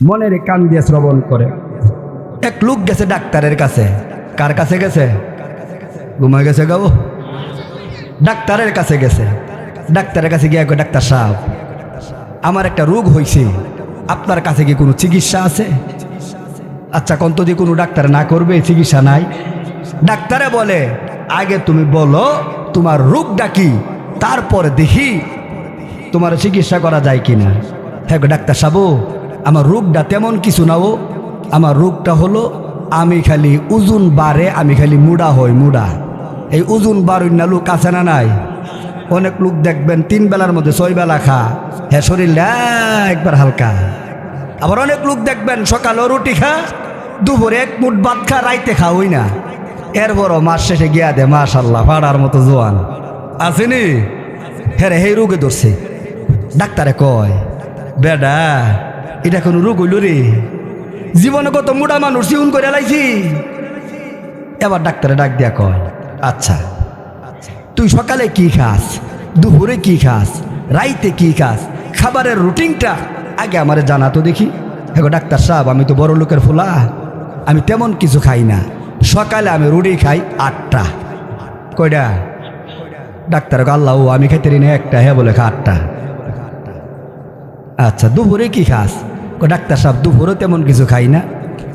মনের কান দিয়ে শ্রবণ করে। এক লোক গেছে ডাক্তারের কাছে। কার কাছে গেছে? ঘুমায় গেছে গাও ডাক্তারের কাছে গেছে। ডাক্তারের কাছে গিয়ে ডাক্তার সাহেব, আমার একটা রোগ হয়েছে আপনার কাছে কি কোনো চিকিৎসা আছে? আচ্ছা কন্ত দিয়ে কোনো ডাক্তার না করবে, চিকিৎসা নাই। ডাক্তারে বলে, আগে তুমি বলো, তোমার রোগটা কি? তারপরে দেখি তোমার চিকিৎসা করা যায় কিনা? হ্যাঁ ডাক্তার সাবু আমার রোগটা তেমন কিছু নাও আমার রোগটা হলো আমি খালি ওজন বাড়ে আমি খালি মুড়া হই মুড়া। এই ওজন বাড়ুই না লোক আছে না নাই? অনেক লোক দেখবেন তিন বেলার মধ্যে ছয় বেলা খা। হ্যাঁ শরীর একবার হালকা। আবার অনেক লোক দেখবেন সকালেও রুটি খা দুপুরে এক মুঠ ভাত খা রাইতে খা ওই না। এরপরও মাস শেষে গিয়া দে মাশাল্লাহ ফাড়ার মতো জোয়ান। আসেনি হ্যাঁ রে, সেই রোগে ধরছে। ডাক্তারে কয় বেডা এটা কোনো রোগ হইল রে। জীবনে কত মোটা মানুষ জীবন করে লাইছি। এবার ডাক্তারে ডাক দিয়া কয় আচ্ছা তুই সকালে কি খাস? দুপুরে কি খাস? রাইতে কি খাস? খাবারের রুটিনটা আগে আমারে জানা তো দেখি। হ্যাঁ ডাক্তার সাহেব, আমি তো বড় লোকের ফুলা। আমি তেমন কিছু খাই না। সকালে আমি রুটি খাই আটটা। কয়টা ডাক্তার আল্লাহ, ও, আমি খাইতে না একটা হ্যাঁ বলে খা আটটা। আচ্ছা দুপুরে কি খাস? ডাক্তার সাহেব দুপুরে তেমন কিছু খাই না।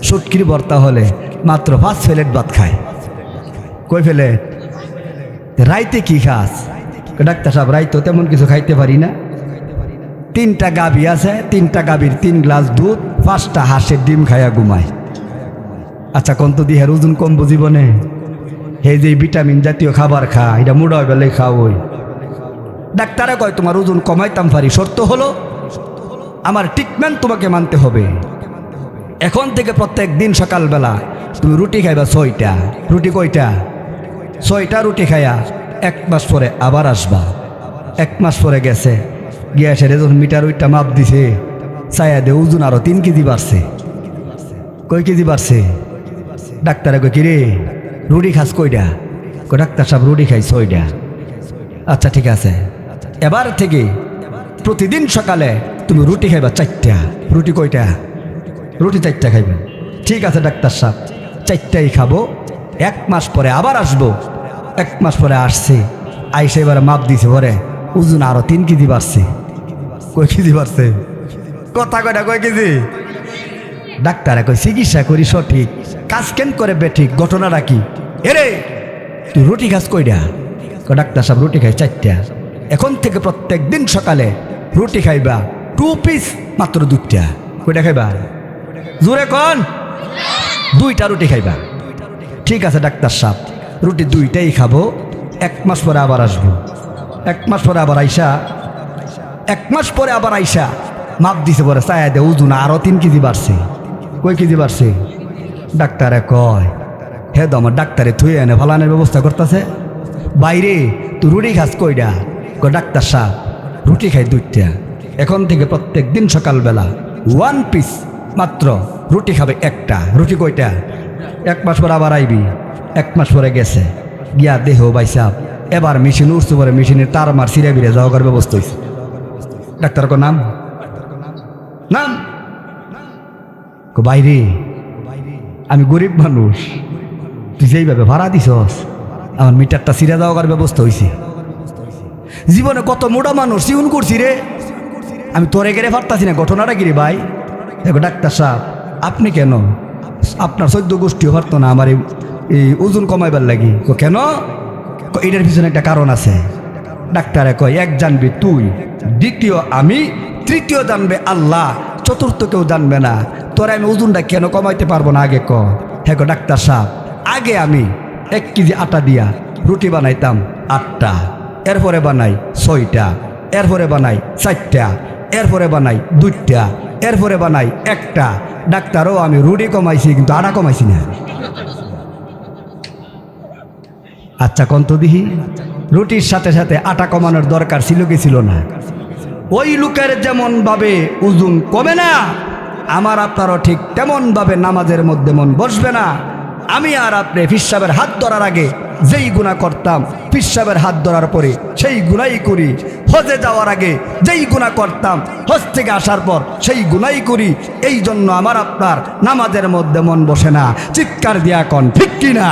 সুটকির ভর্তা হলে মাত্র পাঁচ প্লেট ভাত খায়। কই ফেলে? রাইতে কি খাস? ডাক্তার সাহেব রাইতো তেমন কিছু খাইতে পারি না। তিনটা গাভী আছে, তিনটা গাভীর তিন গ্লাস দুধ, পাঁচটা হাঁসের ডিম খাইয়া ঘুমায়। আচ্ছা কন্ত দিহার ওজন কম জীবনে? হে যে ভিটামিন জাতীয় খাবার খা, এটা মুড়া বেলে খাও ওই। ডাক্তারে কয়, তোমার ওজন কমাইতাম পারি, শর্ত হলো আমার ট্রিটমেন্ট তোমাকে মানতে হবে। এখন থেকে প্রত্যেক দিন সকালবেলা তুমি রুটি খাইবা ছয়টা। রুটি কয়টা? ছয়টা রুটি খাইয়া এক মাস পরে আবার আসবা। এক মাস পরে গেছে। গিয়ে এসে যখন মিটার ওইটা মাপ দিছে। চায়া দে ওজন আরও তিন কেজি বাড়ছে। কয় কেজি বাড়ছে? ডাক্তারে কয়, কিরে, রুটি খাস কয়টা? কয়, ডাক্তার সাহেব, রুটি খাই ছয়টা। আচ্ছা ঠিক আছে। এবার থেকে প্রতিদিন সকালে তুমি রুটি খাইবা চারটা। রুটি কয়টা? রুটি চারটা খাইবে। ঠিক আছে, ডাক্তার সাহেব, চারটাই খাব। এক মাস পরে আবার আসব। এক মাস পরে আসছে। আইসে এবারে মাপ দিছে, পরে ওজন আরও তিন কেজি বাড়ছে। কয় কেজি বাড়ছে? কথা কয়টা কয় কেজি? ডাক্তারে কয়, চিকিৎসা করি সঠিক। কাজ কেন করে বেঠিক? ঘটনাটা কি? এরে তুই রুটি খাস কইডা কয়, ডাক্তার সাহেব, রুটি খাই চারটা। এখন থেকে প্রত্যেক দিন সকালে রুটি খাইবা। টু পিস মাত্র দুইটা। কইটা খাইবা? জোরে কন। দুইটা রুটি খাইবা। ঠিক আছে, ডাক্তার সাহেব। রুটি দুইটাই খাব। এক মাস পরে আবার আসব। এক মাস পরে আবার আইসা। এক মাস পরে আবার আইসা। মাপ দিছে পরে, চায়া দে ওজন আরও তিন কেজি বাড়ছে। কয় কেজি বাড়ছে? ডাক্তারে কয়, হে তো আমার ডাক্তারে থুয়ে এনে ফালানের ব্যবস্থা করতেছে? বাইরে, তুই রুটি খাস কইডা ডাক্তার সাহেব, রুটি খাই দুইটা। এখন থেকে প্রত্যেক দিন সকালবেলা ওয়ান পিস মাত্র রুটি খাবে একটা। রুটি কয়টা? এক মাস পরে আবার আইবি। এক মাস পরে গেছে। গিয়া দেহ বাইসাব এবার মেশিন উঠছে পরে মেশিনের তার মার সিরে বিরে যাওয়ার ব্যবস্থা হয়েছে ডাক্তার কো নাম? নাম? বাইরে। আমি গরিব মানুষ। তুই যেইভাবে ভাড়া দিছস, আমার মিটারটা সিরে যাওয়ার ব্যবস্থা হয়েছে জীবনে কত মোটা মানুষ সিউন করছি রে। আমি তোরে গেড়ে পারতাছি না, ঘটনাটা কি রে ভাই? দেখো, ডাক্তার সাহেব, আপনি কেন? আপনার সদ্য গোষ্ঠীও পারতো না আমার এই- ওজন কমাইবার লাগি। কেন? এটার পিছনে একটা কারণ আছে। ডাক্তারে কয়, এক জানবি তুই, দ্বিতীয় আমি, তৃতীয় জানবে আল্লাহ, চতুর্থ কেউ জানবে না। তোরা আমি ওজনটা কেন কমাইতে পারব না আগে ক হ্যাঁ ডাক্তার সাহেব, আগে আমি এক কেজি আটা দিয়া রুটি বানাইতাম আটটা, এরপরে বানাই ছয়টা, এরপরে বানাই চারটা এরপরে বানাই দুইটা, এরপরে বানাই একটা। ডাক্তারও আমি রুটি কমাইছি, কিন্তু আটা কমাইছি না। আচ্ছা কন্ত দিহি? রুটির সাথে সাথে আটা কমানোর দরকার ছিল কি ছিল না? ওই লোকের যেমন ভাবে ওজন কমে না, আমার আপনারও ঠিক তেমন ভাবে নামাজের মধ্যে মন বসবে না। আমি আর আপনি ফিসাবের হাত ধরার আগে যেই গুণা করতাম ফিসাবের হাত ধরার পরে সেই গুণাই করি। হজে যাওয়ার আগে যেই গুণা করতাম, হজ থেকে আসার পর সেই গুণাই করি। এই জন্য আমার আপনার নামাজের মধ্যে মন বসে না। চিৎকার দিয়া কন, ঠিক কিনা?